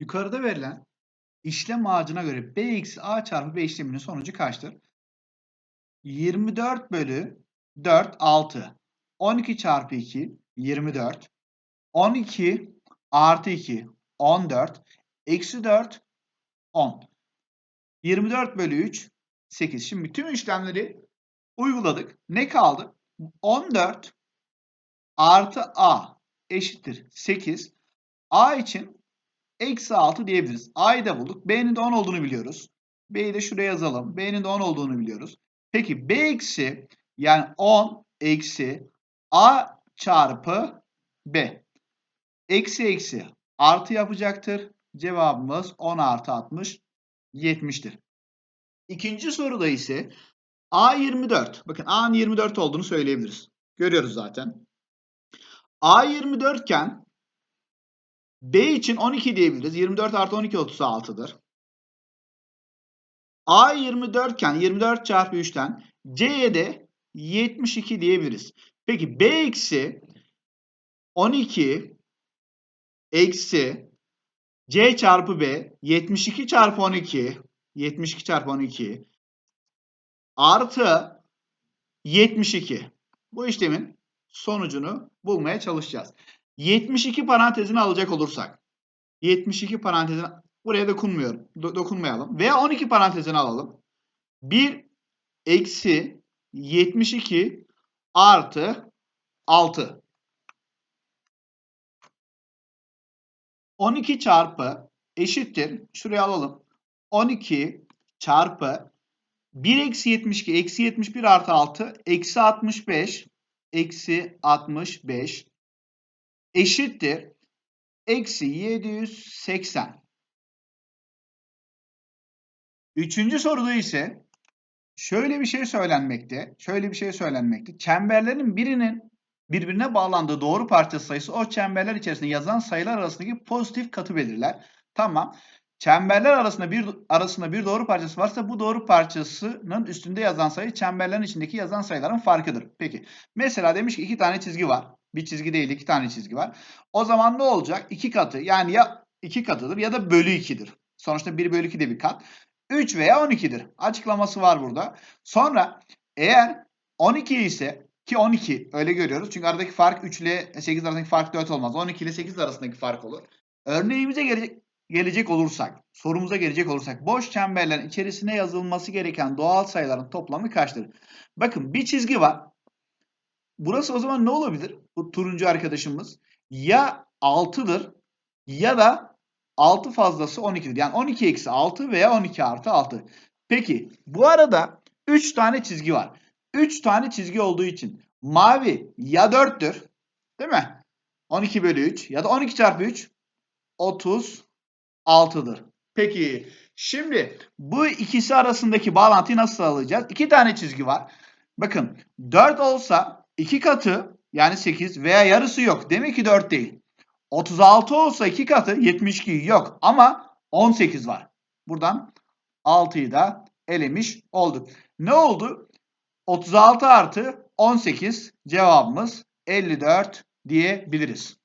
Yukarıda verilen işlem ağacına göre b eksi a çarpı b işleminin sonucu kaçtır? 24 bölü 4 6. 12 çarpı 2 24. 12 artı 2 14. Eksi 4 10. 24 bölü 3 8. Şimdi tüm işlemleri uyguladık. Ne kaldı? 14 artı a eşittir 8. a için eksi 6 diyebiliriz. a'yı da bulduk. b'nin de 10 olduğunu biliyoruz. b'yi de şuraya yazalım. b'nin de 10 olduğunu biliyoruz. Peki b eksi yani 10 eksi a çarpı b. Eksi eksi artı yapacaktır. Cevabımız 10 artı 60 70'tir. İkinci soruda ise A 24. Bakın A'nın 24 olduğunu söyleyebiliriz. Görüyoruz zaten. A 24 iken B için 12 diyebiliriz. 24 artı 12 36'dır. A 24 iken 24 çarpı 3'ten C'ye de 72 diyebiliriz. Peki B eksi 12 eksi C çarpı B 72 çarpı 12 72 çarpı 12 artı 72. Bu işlemin sonucunu bulmaya çalışacağız. 72 parantezini alacak olursak 72 parantezini buraya dokunmuyorum. Do dokunmayalım. Veya 12 parantezini alalım. 1 eksi 72 artı 6. 12 çarpı eşittir. Şuraya alalım. 12 çarpı 1 eksi 72 eksi 71 artı 6 eksi 65 eksi 65 eşittir. Eksi 780. Üçüncü soruda ise şöyle bir şey söylenmekte. Şöyle bir şey söylenmekte. Çemberlerin birinin birbirine bağlandığı doğru parçası sayısı o çemberler içerisinde yazan sayılar arasındaki pozitif katı belirler. Tamam. Çemberler arasında bir arasında bir doğru parçası varsa bu doğru parçasının üstünde yazan sayı çemberlerin içindeki yazan sayıların farkıdır. Peki. Mesela demiş ki iki tane çizgi var. Bir çizgi değil iki tane çizgi var. O zaman ne olacak? İki katı yani ya iki katıdır ya da bölü ikidir. Sonuçta 1 bölü 2 de bir kat. 3 veya 12'dir. Açıklaması var burada. Sonra eğer 12 ise ki 12 öyle görüyoruz. Çünkü aradaki fark 3 ile 8 arasındaki fark 4 olmaz. 12 ile 8 arasındaki fark olur. Örneğimize gelecek, gelecek olursak, sorumuza gelecek olursak boş çemberlerin içerisine yazılması gereken doğal sayıların toplamı kaçtır? Bakın bir çizgi var. Burası o zaman ne olabilir? Bu turuncu arkadaşımız ya 6'dır ya da 6 fazlası 12'dir. Yani 12 eksi 6 veya 12 artı 6. Peki bu arada 3 tane çizgi var. 3 tane çizgi olduğu için mavi ya 4'tür değil mi? 12 bölü 3 ya da 12 çarpı 3 36'dır. Peki şimdi bu ikisi arasındaki bağlantıyı nasıl sağlayacağız? 2 tane çizgi var. Bakın 4 olsa 2 katı yani 8 veya yarısı yok. Demek ki 4 değil. 36 olsa 2 katı 72 yok ama 18 var. Buradan 6'yı da elemiş olduk. Ne oldu? 36 artı 18 cevabımız 54 diyebiliriz.